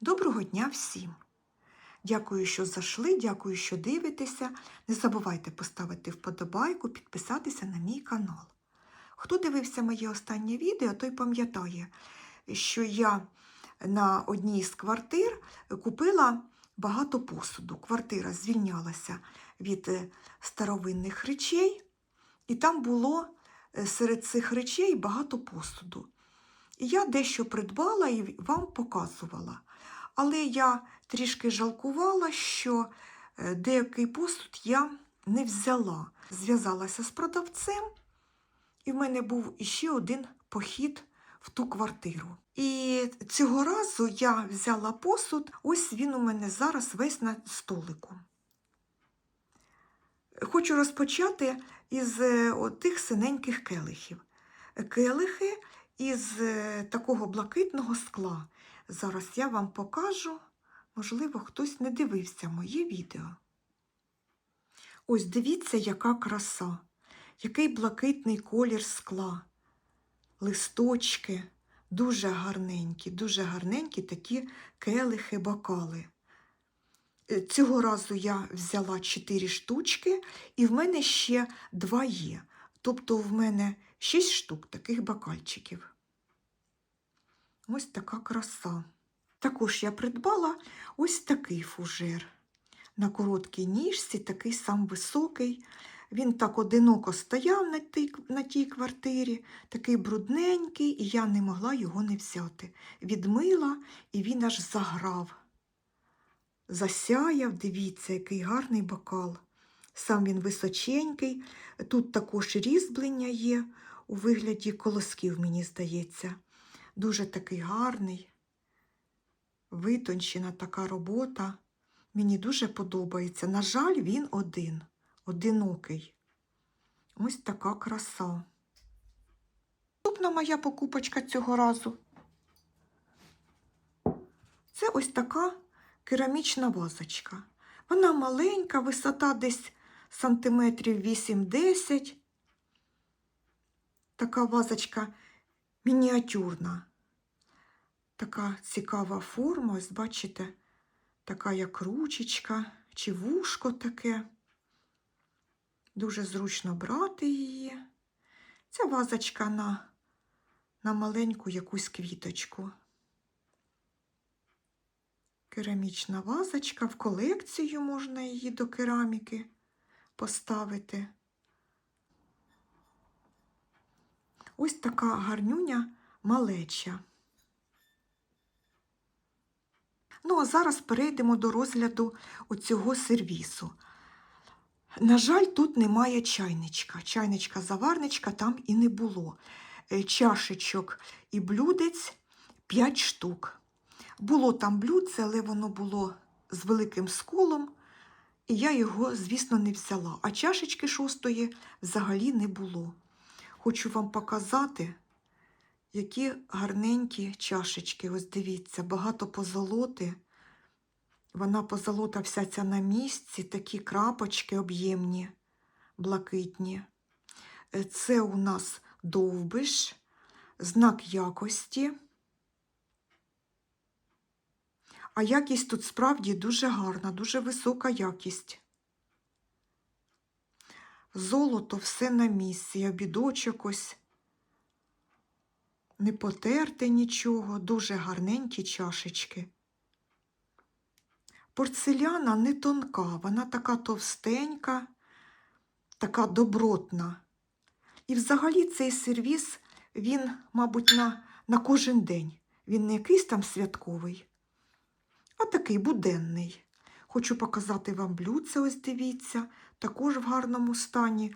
Доброго дня всім! Дякую, що зайшли, дякую, що дивитеся. Не забувайте поставити вподобайку, підписатися на мій канал. Хто дивився моє останнє відео, той пам'ятає, що я на одній з квартир купила багато посуду. Квартира звільнялася від е, старовинних речей, і там було е, серед цих речей багато посуду. І я дещо придбала і вам показувала. Але я трішки жалкувала, що е, деякий посуд я не взяла. Зв'язалася з продавцем, і в мене був іще один похід в ту квартиру. І цього разу я взяла посуд, ось він у мене зараз весь на столику. Хочу розпочати із е, тих синеньких келихів. Келихи із е, такого блакитного скла. Зараз я вам покажу, можливо, хтось не дивився моє відео. Ось дивіться, яка краса, який блакитний колір скла, листочки, дуже гарненькі, дуже гарненькі такі келихи, бокали. Е, Цього разу я взяла 4 штучки, і в мене ще два є. Тобто в мене 6 штук таких бокальчиків. Ось така краса. Також я придбала ось такий фужер. На короткій ніжці, такий сам високий. Він так одиноко стояв на тій, на тій квартирі, такий брудненький, і я не могла його не взяти. Відмила, і він аж заграв. Засяяв, дивіться, який гарний бокал. Сам він височенький, тут також різьблення є у вигляді колосків, мені здається. Дуже такий гарний, витончена така робота. Мені дуже подобається. На жаль, він один, одинокий. Ось така краса. Наступна моя покупочка цього разу. Це ось така керамічна вазочка. Вона маленька, висота десь сантиметрів 8-10. Така вазочка мініатюрна. Така цікава форма, ось бачите, така як ручечка чи вушко таке. Дуже зручно брати її. Ця вазочка на, на маленьку якусь квіточку. Керамічна вазочка, в колекцію можна її до кераміки поставити. Ось така гарнюня малеча. Ну, а зараз перейдемо до розгляду оцього сервісу. На жаль, тут немає чайничка. Чайничка-заварничка там і не було. Е, Чашечок і блюдець 5 штук. Було там блюдце, але воно було з великим сколом, і я його, звісно, не взяла. А чашечки шостої взагалі не було. Хочу вам показати, які гарненькі чашечки. Ось дивіться, багато позолоти. Вона позолота вся ця на місці, такі крапочки об'ємні, блакитні. Е, Це у нас довбиш, знак якості. А якість тут справді дуже гарна, дуже висока якість. Золото все на місці, обідочок ось. Не потерте нічого, дуже гарненькі чашечки. Порцеляна не тонка, вона така товстенька, така добротна. І взагалі цей сервіс, він, мабуть, на, на кожен день. Він не якийсь там святковий, а такий буденний. Хочу показати вам блюдце, ось дивіться, також в гарному стані.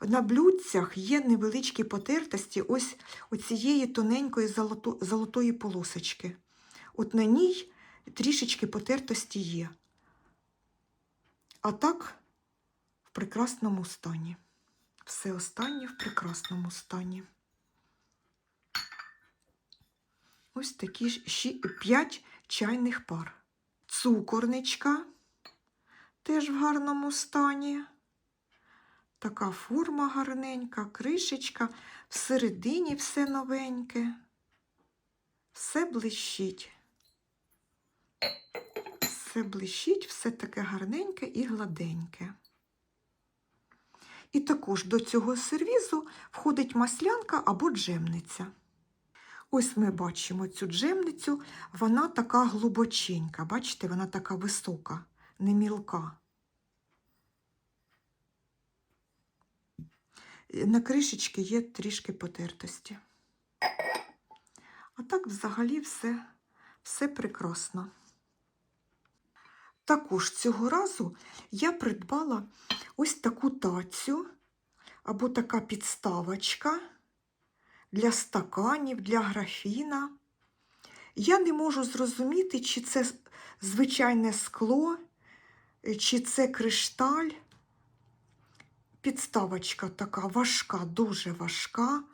На блюдцях є невеличкі потертості ось оцієї тоненької золото, золотої полосочки. От на ній трішечки потертості є. А так в прекрасному стані. Все останнє в прекрасному стані. Ось такі ж 5 чайних пар. Цукорничка теж в гарному стані. Така форма гарненька, кришечка, всередині все новеньке. Все блищить. все блищить, все таке гарненьке і гладеньке. І також до цього сервізу входить маслянка або джемниця. Ось ми бачимо цю джемницю, вона така глибоченька, бачите, вона така висока, не мілка. На кришечці є трішки потертості. А так взагалі все, все прекрасно. Також цього разу я придбала ось таку тацю або така підставочка для стаканів, для графіна. Я не можу зрозуміти, чи це звичайне скло, чи це кришталь. Підставочка така важка, дуже важка.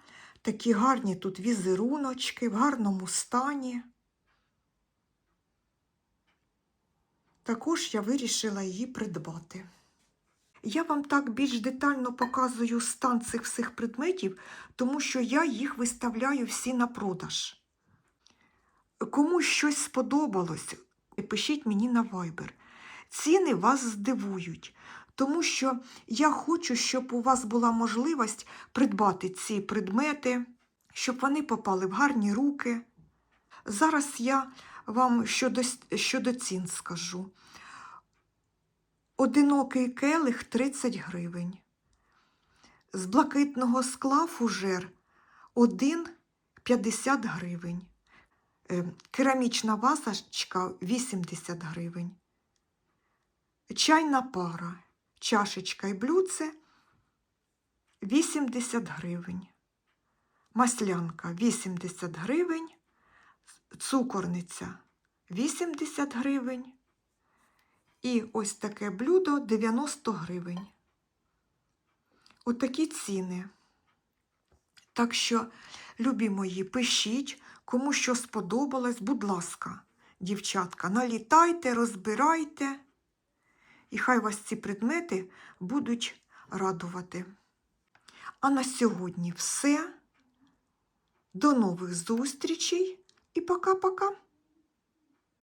Такі гарні тут візеруночки в гарному стані. Також я вирішила її придбати. Я вам так більш детально показую стан цих всіх предметів, тому що я їх виставляю всі на продаж. Кому щось сподобалось, пишіть мені на Viber. Ціни вас здивують, тому що я хочу, щоб у вас була можливість придбати ці предмети, щоб вони попали в гарні руки. Зараз я вам щодо, щодо цін скажу. Одинокий келих 30 гривень. З блакитного скла фужер 1,50 гривень. Е, Керамічна вазочка 80 гривень. Чайна пара, чашечка і блюдце 80 гривень. Маслянка 80 гривень. Цукорниця 80 гривень. І ось таке блюдо 90 гривень. Отакі ціни. Так що, любі мої, пишіть, кому що сподобалось, будь ласка, дівчатка, налітайте, розбирайте, і хай вас ці предмети будуть радувати. А на сьогодні все. До нових зустрічей і пока-пока!